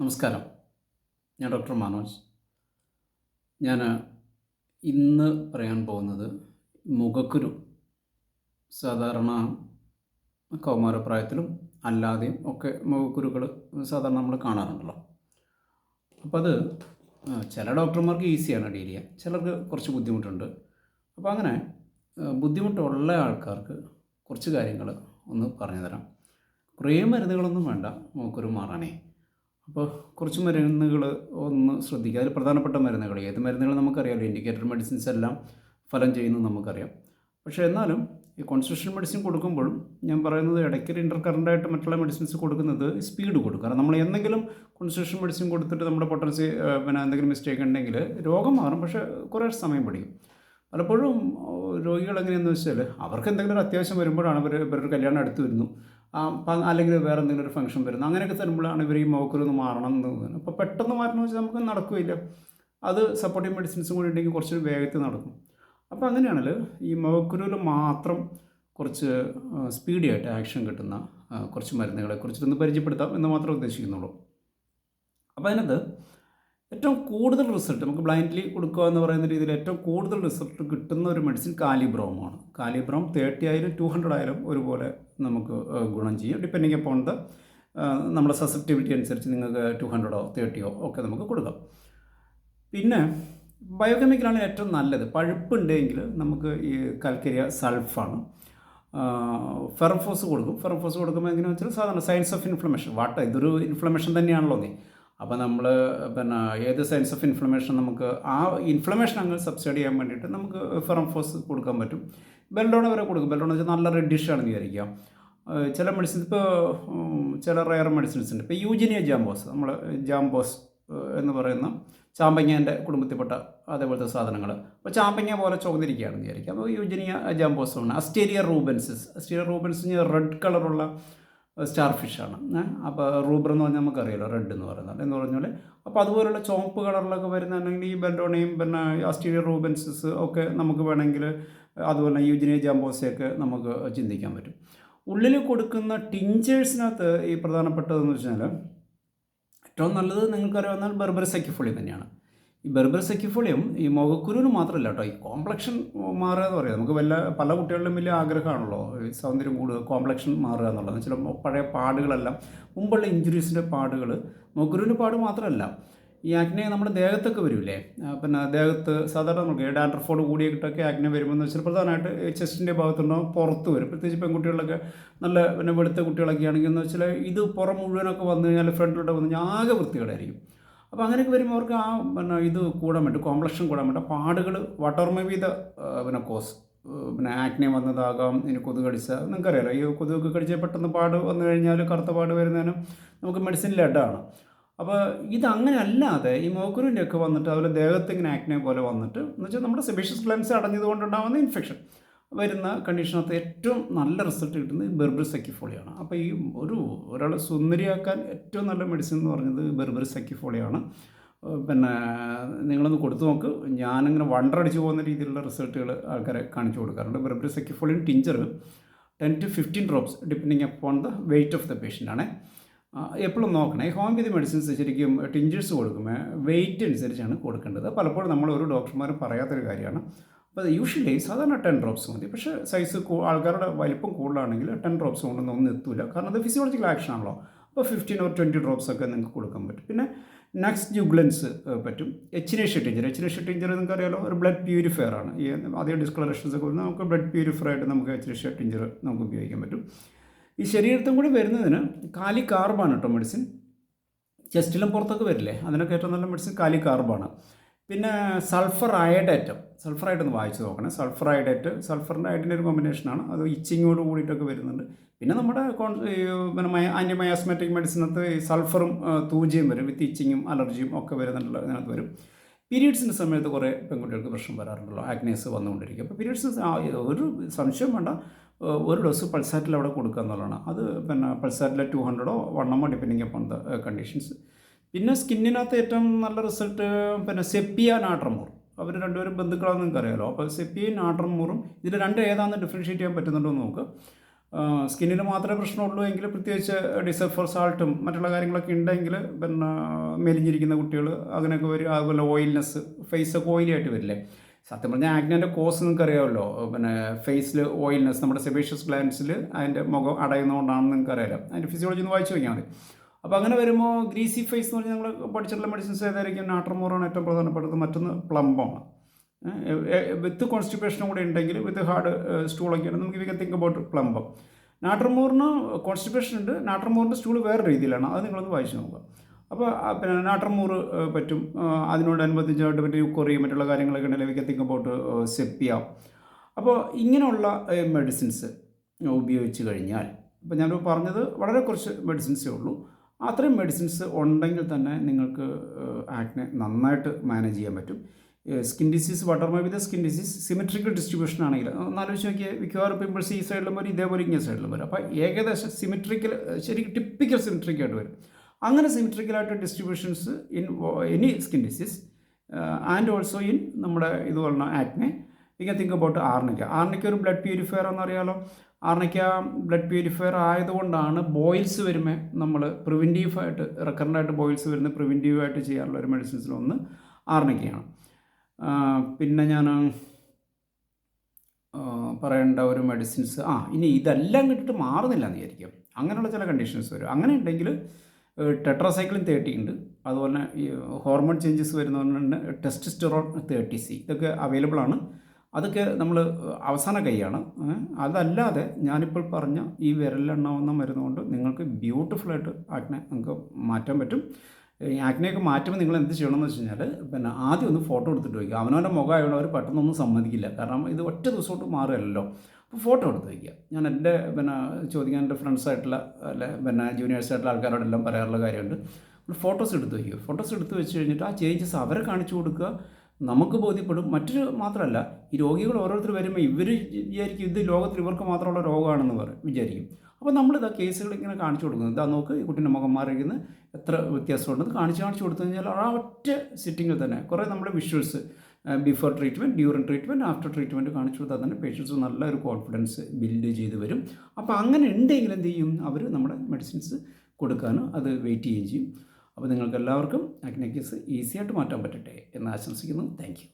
നമസ്കാരം. ഞാൻ ഡോക്ടർ മനോജ്. ഞാൻ ഇന്ന് പറയാൻ പോകുന്നത് മുഖക്കുരു സാധാരണ കൗമാരപ്രായത്തിലും അല്ലാതെയും ഒക്കെ മുഖക്കുരുക്കൾ സാധാരണ നമ്മൾ കാണാറുണ്ടല്ലോ. അപ്പോൾ അത് ചില ഡോക്ടർമാർക്ക് ഈസിയാണ് ഡീൽ ചെയ്യാൻ ചിലർക്ക് കുറച്ച് ബുദ്ധിമുട്ടുണ്ട്. അപ്പോൾ അങ്ങനെ ബുദ്ധിമുട്ടുള്ള ആൾക്കാർക്ക് കുറച്ച് കാര്യങ്ങൾ ഒന്ന് പറഞ്ഞു തരാം കുറേ മരുന്നുകളൊന്നും വേണ്ട മുഖക്കുരു മാറാനേ. അപ്പോൾ കുറച്ച് മരുന്നുകൾ ഒന്ന് ശ്രദ്ധിക്കുക. അതിൽ പ്രധാനപ്പെട്ട മരുന്നുകൾ ഏത് മരുന്നുകൾ നമുക്കറിയാമല്ലോ ഇൻഡിക്കേറ്റർ മെഡിസിൻസ് എല്ലാം ഫലം ചെയ്യുന്നു നമുക്കറിയാം. പക്ഷേ എന്നാലും ഈ കോൺസ്റ്റിറ്റ്യൂഷൻ മെഡിസിൻ കൊടുക്കുമ്പോഴും ഞാൻ പറയുന്നത് ഇടയ്ക്ക് ഇന്റർ കറന്റായിട്ട് മറ്റുള്ള മെഡിസിൻസ് കൊടുക്കുന്നത് സ്പീഡ് കൊടുക്കും. കാരണം നമ്മൾ എന്തെങ്കിലും കോൺസ്റ്റിറ്റ്യൂഷൻ മെഡിസിൻ കൊടുത്തിട്ട് നമ്മുടെ പൊട്ടൻസി പിന്നെ എന്തെങ്കിലും മിസ്റ്റേക്ക് ഉണ്ടെങ്കിൽ രോഗം മാറും പക്ഷേ കുറേ സമയം പിടിക്കും. പലപ്പോഴും രോഗികൾ എങ്ങനെയാണെന്ന് വെച്ചാൽ അവർക്ക് എന്തെങ്കിലും ഒരു അത്യാവശ്യം വരുമ്പോഴാണ് ഇവർ ഇവരൊരു കല്യാണം അടുത്ത് വരുന്നു. അല്ലെങ്കിൽ വേറെ എന്തെങ്കിലും ഒരു ഫംഗ്ഷൻ വരുന്നു. അങ്ങനെയൊക്കെ തരുമ്പോഴാണ് ഇവർ ഈ മോക്കൊരു മാറണം എന്ന് തോന്നുന്നത്. അപ്പോൾ പെട്ടെന്ന് മാറണമെന്ന് വെച്ചാൽ നമുക്ക് നടക്കില്ല. അത് സപ്പോർട്ടീവ് മെഡിസിൻസും കൂടി ഉണ്ടെങ്കിൽ കുറച്ച് വേഗത്തിൽ നടക്കും. അപ്പോൾ അങ്ങനെയാണെങ്കിൽ ഈ മുഖക്കുരുവിൽ മാത്രം കുറച്ച് സ്പീഡി ആയിട്ട് ആക്ഷൻ കിട്ടുന്ന കുറച്ച് മരുന്നുകളെ കുറിച്ചിട്ടൊന്ന് പരിചയപ്പെടുത്താം എന്ന് മാത്രമേ ഉദ്ദേശിക്കുന്നുള്ളൂ. അപ്പോൾ അതിനകത്ത് ഏറ്റവും കൂടുതൽ റിസൾട്ട് നമുക്ക് ബ്ലൈൻഡ്ലി കൊടുക്കുക എന്ന് പറയുന്ന രീതിയിൽ ഏറ്റവും കൂടുതൽ റിസൾട്ട് കിട്ടുന്ന ഒരു മെഡിസിൻ കാലിബ്രോമാണ്. കാലിബ്രോം തേർട്ടി ആയാലും ടു ഹൺഡ്രഡ് ആയാലും ഒരുപോലെ നമുക്ക് ഗുണം ചെയ്യും. ഡിപ്പെൻഡിങ് അപ്പോൺ ദ നമ്മുടെ സസെപ്റ്റിവിറ്റി അനുസരിച്ച് നിങ്ങൾക്ക് ടു ഹൺഡ്രഡോ തേർട്ടിയോ ഒക്കെ നമുക്ക് കൊടുക്കാം. പിന്നെ ബയോകെമിക്കലാണ് ഏറ്റവും നല്ലത്. പഴുപ്പുണ്ടെങ്കിൽ നമുക്ക് ഈ കൽക്കരിയ സൾഫാണ്. ഫെറഫോസ് കൊടുക്കും. ഫെറഫോസ് കൊടുക്കുമ്പോൾ എങ്ങനെയാണെന്ന് വെച്ചാൽ സാധാരണ സയൻസ് ഓഫ് ഇൻഫ്ലമേഷൻ വാട്ട ഇതൊരു ഇൻഫ്ലമേഷൻ തന്നെയാണല്ലോ നീ. അപ്പോൾ നമ്മൾ പിന്നെ ഏത് സൈൻസ് ഓഫ് ഇൻഫ്ലമേഷൻ നമുക്ക് ആ ഇൻഫ്ലമേഷൻ അങ്ങ് സബ്സൈഡ് ചെയ്യാൻ വേണ്ടിയിട്ട് നമുക്ക് ഫെറംഫോസ് കൊടുക്കാൻ പറ്റും. ബെൽഡോൺ വരെ കൊടുക്കും. ബെൽഡോൺ വെച്ചാൽ നല്ല റെഡിഷ് ആണെന്ന് വിചാരിക്കാം. ചില മെഡിസിൻസ് ഇപ്പോൾ ചില റയർ മെഡിസിൻസ് ഉണ്ട്. ഇപ്പോൾ യൂജിനിയ ജാംബോസ് നമ്മൾ ജാംബോസ് എന്ന് പറയുന്ന ചാമ്പങ്ങേന്റെ കുടുംബത്തിൽപ്പെട്ട അതേപോലത്തെ സാധനങ്ങൾ അപ്പോൾ ചാമ്പങ്ങ പോലെ ചുവന്നിരിക്കുകയാണെന്ന് വിചാരിക്കാം. അപ്പോൾ യൂജിനിയ ജാംബോസ് ആണ്. അസ്റ്റേരിയ റൂബൻസിസ് അസ്റ്റേരിയ റൂബൻസ് റെഡ് കളറുള്ള സ്റ്റാർ ഫിഷാണ് അപ്പോൾ റൂബർ എന്ന് പറഞ്ഞാൽ നമുക്കറിയാലോ റെഡ് എന്ന് പറയുന്നത്. എന്ന് പറഞ്ഞാൽ അപ്പോൾ അതുപോലുള്ള ചുവപ്പ് കളറിലൊക്കെ വരുന്നുണ്ടെങ്കിൽ ഈ ബെൽഡോണയും പിന്നെ ആസ്റ്റീരിയ റൂബൻസസ് ഒക്കെ നമുക്ക് വേണമെങ്കിൽ അതുപോലെ യുജിനിയ ജാംബോസയൊക്കെ നമുക്ക് ചിന്തിക്കാൻ പറ്റും. ഉള്ളിൽ കൊടുക്കുന്ന ടിഞ്ചേഴ്സിനകത്ത് ഈ പ്രധാനപ്പെട്ടതെന്ന് വെച്ചാൽ ഏറ്റവും നല്ലത് നിങ്ങൾക്കറിയാവുന്ന ബെർബർ സെക്കിഫുള്ളി തന്നെയാണ്. ഈ ബെർബർ സെക്കിഫോളിയും ഈ മുഖക്കുരുവിന് മാത്രമല്ല കേട്ടോ ഈ കോംപ്ലക്ഷൻ മാറുക എന്ന് പറയാം നമുക്ക് വല്ല പല കുട്ടികളിലും വലിയ ആഗ്രഹമാണല്ലോ സൗന്ദര്യം കൂടുക കോംപ്ലക്ഷൻ മാറുക എന്നുള്ളത്. ചില പഴയ പാടുകളെല്ലാം മുമ്പുള്ള ഇഞ്ചുറീസിന്റെ പാടുകൾ മുഖക്കുരുവിന്റെ പാട് മാത്രമല്ല. ഈ ആക്നെ നമ്മുടെ ദേഹത്തൊക്കെ വരില്ലേ പിന്നെ ദേഹത്ത് സാധാരണ നമുക്ക് ഡാൻഡ്രഫോട് കൂടിയിട്ടൊക്കെ ആക്നെ വരുമ്പോൾ വെച്ചാൽ പ്രധാനമായിട്ട് ചെസ്റ്റിന്റെ ഭാഗത്തുണ്ടാവും പുറത്ത് വരും. പ്രത്യേകിച്ച് പെൺകുട്ടികളിലൊക്കെ നല്ല പിന്നെ വെളുത്ത കുട്ടികളൊക്കെ ആണെങ്കിൽ എന്ന് വെച്ചാൽ ഇത് പുറം മുഴുവനൊക്കെ വന്നു കഴിഞ്ഞാൽ ഫ്രണ്ടിലോട്ട് വന്നു കഴിഞ്ഞാൽ ആകെ വൃത്തികേടായിരിക്കും. അപ്പോൾ അങ്ങനെയൊക്കെ വരുമ്പോൾ അവർക്ക് ആ പിന്നെ ഇത് കൂടാൻ പറ്റും കോംപ്ലക്ഷൻ കൂടാൻ പറ്റും. പാടുകൾ വാട്ടർ മേ ബി ദ പിന്നെ കോസ് പിന്നെ ആക്നെ വന്നതാകാം ഇനി കൊതുക് കടിച്ച നിങ്ങൾക്കറിയാലോ ഈ കൊതുക് കടിച്ചാൽ പെട്ടെന്ന് പാട് വന്നു കഴിഞ്ഞാൽ കറുത്ത പാട് വരുന്നതിനും നമുക്ക് മെഡിസിൻ ലഡാണ് അപ്പോൾ ഇതങ്ങനെ അല്ലാതെ ഈ മോക്കുരുവിന്റെ ഒക്കെ വന്നിട്ട് അതുപോലെ ദേഹത്ത് ഇങ്ങനെ ആക്നെ പോലെ വന്നിട്ട് എന്ന് വെച്ചാൽ നമ്മുടെ സെബിഷ്യസ് ഗ്ലൻസ് അടഞ്ഞതുകൊണ്ടുണ്ടാകുന്ന ഇൻഫെക്ഷൻ വരുന്ന കണ്ടീഷനകത്ത് ഏറ്റവും നല്ല റിസൾട്ട് കിട്ടുന്നത് ബെർബർ സെക്കിഫോളിയാണ്. അപ്പോൾ ഈ ഒരു ഒരാളെ സുന്ദരിയാക്കാൻ ഏറ്റവും നല്ല മെഡിസിൻ എന്ന് പറഞ്ഞത് ബെർബർ സെക്കിഫോളിയാണ്. പിന്നെ നിങ്ങളൊന്ന് കൊടുത്തു നോക്ക്. ഞാനിങ്ങനെ അടിച്ചു പോകുന്ന രീതിയിലുള്ള റിസൾട്ടുകൾ ആൾക്കാരെ കാണിച്ചു കൊടുക്കാറുണ്ട്. ബെർബർ സെക്കിഫോളിയും tincture ten to fifteen drops depending upon the weight of the patient ആണ്. എപ്പോഴും നോക്കണം. ഈ ഹോമിയോപ്പതി മെഡിസിൻസ് ശരിക്കും ടിഞ്ചേഴ്സ് കൊടുക്കുമ്പോൾ വെയിറ്റ് അനുസരിച്ചാണ് കൊടുക്കേണ്ടത്. പലപ്പോഴും നമ്മൾ ഒരു ഡോക്ടർമാർ പറയാത്തൊരു കാര്യമാണ്. അപ്പോൾ യൂഷ്വലി സാധാരണ ടെൻ ഡ്രോപ്സ് മതി. പക്ഷേ സൈസ് ആൾക്കാരുടെ വലിപ്പം കൂടുതലാണെങ്കിൽ ടെൻ ഡ്രോപ്സ് കൊണ്ടൊന്നും ഒന്നും എത്തൂല. കാരണം അത് ഫിസിയോളജിക്കൽ ആക്ഷൻ ആണല്ലോ. അപ്പോൾ ഫിഫ്റ്റീൻ ഓർ ട്വന്റി ഡ്രോപ്സ് ഒക്കെ നിങ്ങൾക്ക് കൊടുക്കാൻ പറ്റും. പിന്നെ നെക്സ്റ്റ് ജുഗ്ലൻസ് പറ്റും. എച്ചിനേഷ്യ ടിഞ്ചർ എച്ചിനേഷ്യ ടിഞ്ചർ നിങ്ങൾക്ക് അറിയാലോ ഒരു ബ്ലഡ് പ്യൂരിഫയർ ആണ്. ഈ അതേ ഡിസ്കളറേഷൻസ് ഒക്കെ നമുക്ക് ബ്ലഡ് പ്യൂരിഫയർ ആയിട്ട് നമുക്ക് എച്ചിനേഷ്യ ടിഞ്ചർ നമുക്ക് ഉപയോഗിക്കാൻ പറ്റും. ഈ ശരീരത്തും കൂടി വരുന്നതിന് കാലി കാർബാണ് കേട്ടോ മെഡിസിൻ ചെസ്റ്റിലും പുറത്തൊക്കെ വരില്ലേ? അതിനൊക്കെ ഏറ്റവും നല്ല മെഡിസിൻ കാലി കാർബാണ് പിന്നെ സൾഫർ അയഡേറ്റ് സൾഫർ ആയിട്ട് ഒന്ന് വായിച്ച് നോക്കണം. സൾഫർ അയഡേറ്റ് സൾഫറിന്റെ അയഡിന്റെ ഒരു കോമ്പിനേഷനാണ് അത് ഇച്ചിങ്ങോട് കൂടിയിട്ടൊക്കെ വരുന്നുണ്ട്. പിന്നെ നമ്മുടെ കോൺ പിന്നെ മയ ആന്റിമയാസ്മാറ്റിക് മെഡിസിനകത്ത് ഈ സൾഫറും തൂജയും വരും. വിത്ത് ഇച്ചിങ്ങും അലർജിയും ഒക്കെ വരുന്നുണ്ടല്ലോ അതിനകത്ത് വരും. പീരീഡ്സിന്റെ സമയത്ത് കുറേ പെൺകുട്ടികൾക്ക് പ്രശ്നം വരാറുണ്ടല്ലോ. ആഗ്നേസ് വന്നുകൊണ്ടിരിക്കും. അപ്പോൾ പീരീഡ്സ് ഒരു സംശയം വേണ്ട. ഒരു ഡോസ് പൾസാറ്റിൽ അവിടെ കൊടുക്കുക എന്നുള്ളതാണ്. അത് പിന്നെ പൾസാറ്റിലെ ടു ഹൺഡ്രഡോ വൺ എമ്മോ ഡിപ്പെൻഡിങ് അപ്പോൺ ദ കണ്ടീഷൻസ് പിന്നെ സ്കിന്നിനകത്ത് ഏറ്റവും നല്ല റിസൾട്ട് പിന്നെ സെപ്പിയ നാട്രമൂർ. അവർ രണ്ടുപേരും ബന്ധുക്കളാണെന്ന് അറിയാലോ അപ്പോൾ സെപ്പിയും നാട്രമൂറും ഇതിൽ രണ്ട് ഏതാണെന്ന് ഡിഫറൻഷ്യേറ്റ് ചെയ്യാൻ പറ്റുന്നുണ്ടോ എന്ന് നോക്കുക സ്കിന്നിന് മാത്രമേ പ്രശ്നമുള്ളൂ എങ്കിൽ പ്രത്യേകിച്ച് ഡിസഫർ സാൾട്ടും മറ്റുള്ള കാര്യങ്ങളൊക്കെ ഉണ്ടെങ്കിൽ പിന്നെ മെലിഞ്ഞിരിക്കുന്ന കുട്ടികൾ അങ്ങനെയൊക്കെ വരും. അതുപോലെ ഓയിൽനെസ് ഫേസൊക്കെ ഓയിലി ആയിട്ട് വരില്ലേ. സത്യം പറഞ്ഞാൽ ആഗ്നന്റെ കോസ് നിങ്ങൾക്ക് അറിയാമല്ലോ. പിന്നെ ഫേസിൽ ഓയിൽനെസ് നമ്മുടെ സെബേഷ്യസ് ഗ്ലാൻസിൽ അതിന്റെ മുഖം അടയുന്നതുകൊണ്ടാണെന്ന് നിങ്ങൾക്ക് അറിയാലോ അതിന്റെ ഫിസിയോളജി ഒന്ന് വായിച്ചു നോക്കിയാൽ മതി. അപ്പോൾ അങ്ങനെ വരുമ്പോൾ ഗ്രീസി ഫേസ് എന്ന് പറഞ്ഞാൽ ഞങ്ങൾ പഠിച്ചിട്ടുള്ള മെഡിസിൻസ് ഏതായിരിക്കും? നാട്ടർമോറാണ് ഏറ്റവും പ്രധാനപ്പെട്ടത്. മറ്റൊന്ന് പ്ലംബാണ് വിത്ത് കോൺസ്റ്റിപ്പേഷനും കൂടെ ഉണ്ടെങ്കിൽ വിത്ത് ഹാർഡ് സ്റ്റൂളൊക്കെ ആണ് നമുക്ക് വി തിങ്ക് അബൌട്ട് പ്ലംബം. നാട്ടർമോറിന് കോൺസ്റ്റിപ്പേഷൻ ഉണ്ട്. നാട്ടർമോറിന്റെ സ്റ്റൂൾ വേറെ രീതിയിലാണ്. അത് നിങ്ങളൊന്ന് വായിച്ചു നോക്കുക. അപ്പോൾ പിന്നെ നാട്ടർമൂറ് പറ്റും. അതിനോടനുബന്ധിച്ചായിട്ട് മറ്റേ യുക്കോറി മറ്റുള്ള കാര്യങ്ങളൊക്കെ ഉണ്ടെങ്കിൽ വി തിങ്ക് അബൌട്ട് സെപ്പിയ. അപ്പോൾ ഇങ്ങനെയുള്ള മെഡിസിൻസ് ഉപയോഗിച്ച് കഴിഞ്ഞാൽ ഇപ്പോൾ ഞാൻ പറഞ്ഞത് വളരെ കുറച്ച് മെഡിസിൻസേ ഉള്ളൂ. അത്രയും മെഡിസിൻസ് ഉണ്ടെങ്കിൽ തന്നെ നിങ്ങൾക്ക് ആക്നെ നന്നായിട്ട് മാനേജ് ചെയ്യാൻ പറ്റും. Skin disease whatever may with skin disease symmetrical distribution ആണെങ്കിൽ ഒന്നാലോചിച്ച് നോക്കിയാൽ മിക്കവാറും പിമ്പിൾസ് ഈ സൈഡിലും വരും ഇതേപോലെ ഇങ്ങനെ സൈഡിലും വരും. അപ്പോൾ ഏകദേശം സിമെട്രിക്കൽ ശരിക്കും ടിപ്പിക്കൽ സിമെട്രിക്കായിട്ട് വരും. അങ്ങനെ സിമെട്രിക്കലായിട്ട് distributions in any skin disease and also in നമ്മുടെ ഇതുപോലെ acne can think about arnica arnica ഒരു ബ്ലഡ് പ്യൂരിഫയർ എന്നറിയാലോ. ആർണിക്ക ബ്ലഡ് പ്യൂരിഫയർ ആയതുകൊണ്ടാണ് ബോയിൽസ് വരുമ്പോൾ നമ്മൾ പ്രിവെന്റീവായിട്ട് റെക്കറന്റായിട്ട് ബോയിൽസ് വരുന്ന പ്രിവെന്റീവായിട്ട് ചെയ്യാറുള്ള ഒരു മെഡിസിൻസിലൊന്ന് ആർണയ്ക്കയാണ് പിന്നെ ഞാൻ ആ, പറയേണ്ട ഒരു മെഡിസിൻസ് ആ ഇനി ഇതെല്ലാം കിട്ടിയിട്ട് മാറുന്നില്ല എന്ന് വിചാരിക്കും. അങ്ങനെയുള്ള ചില കണ്ടീഷൻസ് വരും. അങ്ങനെ ഉണ്ടെങ്കിൽ ടെട്രാസൈക്ലിൻ തേർട്ടി ഉണ്ട്. അതുപോലെ ഹോർമോൺ ചേഞ്ചസ് വരുന്നതുകൊണ്ട് ടെസ്റ്റസ്റ്ററോൺ തേർട്ടി സി ഇതൊക്കെ അവൈലബിൾ ആണ്. അതൊക്കെ നമ്മൾ അവസാന കൈയാണ്. അതല്ലാതെ ഞാനിപ്പോൾ പറഞ്ഞ ഈ വിരലെണ്ണാവുന്ന മരുന്ന് കൊണ്ട് നിങ്ങൾക്ക് ബ്യൂട്ടിഫുള്ളായിട്ട് ആക്നെ നിങ്ങൾക്ക് മാറ്റാൻ പറ്റും. ഈ ആക്നെയൊക്കെ മാറ്റുമ്പോൾ നിങ്ങൾ എന്ത് ചെയ്യണമെന്ന് വെച്ച് കഴിഞ്ഞാൽ പിന്നെ ആദ്യം ഒന്ന് ഫോട്ടോ എടുത്തിട്ട് വയ്ക്കുക. അവനവന്റെ മുഖമായതുകൊണ്ട് അവർ പെട്ടെന്നൊന്നും സമ്മതിക്കില്ല. കാരണം ഇത് ഒറ്റ ദിവസം കൊണ്ട് മാറുകയല്ലോ അപ്പോൾ ഫോട്ടോ എടുത്ത് വയ്ക്കുക. ഞാൻ എന്റെ പിന്നെ ചോദിക്കാൻ എന്റെ ഫ്രണ്ട്സായിട്ടുള്ള അല്ലെ പിന്നെ ജൂനിയേഴ്സായിട്ടുള്ള ആൾക്കാരോടെല്ലാം പറയാറുള്ള കാര്യമുണ്ട്. ഫോട്ടോസ് എടുത്ത് വയ്ക്കുക. ഫോട്ടോസ് എടുത്ത് വെച്ച് കഴിഞ്ഞിട്ട് ആ ചേഞ്ചസ് അവരെ കാണിച്ചു കൊടുക്കുക. നമുക്ക് ബോധ്യപ്പെടും. മറ്റൊരു മാത്രമല്ല ഈ രോഗികൾ ഓരോരുത്തർ വരുമ്പോൾ ഇവർ വിചാരിക്കും ഇത് ലോകത്തിൽ ഇവർക്ക് മാത്രമുള്ള രോഗമാണെന്ന് പറയും വിചാരിക്കും. അപ്പോൾ നമ്മൾ ഇതാ കേസുകൾ ഇങ്ങനെ കാണിച്ചു കൊടുക്കുന്നത് ഇതാ നോക്ക് ഈ കുട്ടീന്റെ മുഖം മാറിയിരിക്കുന്ന. എത്ര വ്യത്യാസമുണ്ടെന്ന് കാണിച്ച് കാണിച്ച് കൊടുത്തു കഴിഞ്ഞാൽ ആ ഒറ്റ സിറ്റിങ്ങിൽ തന്നെ കുറേ നമ്മുടെ visuals before treatment during treatment after treatment കാണിച്ചു കൊടുത്താൽ തന്നെ പേഷ്യൻസ് നല്ലൊരു കോൺഫിഡൻസ് ബിൽഡ് ചെയ്ത് വരും. അപ്പോൾ അങ്ങനെ ഉണ്ടെങ്കിൽ എന്ത് ചെയ്യും? അവർ നമ്മുടെ മെഡിസിൻസ് കൊടുക്കാനും അത് വെയിറ്റ് ചെയ്യുകയും ചെയ്യും. അപ്പോൾ നിങ്ങൾക്ക് എല്ലാവർക്കും അഗ്നക്കീസ് ഈസി ആയിട്ട് മാറ്റാൻ പറ്റട്ടെ എന്ന് ആശംസിക്കുന്നു. താങ്ക്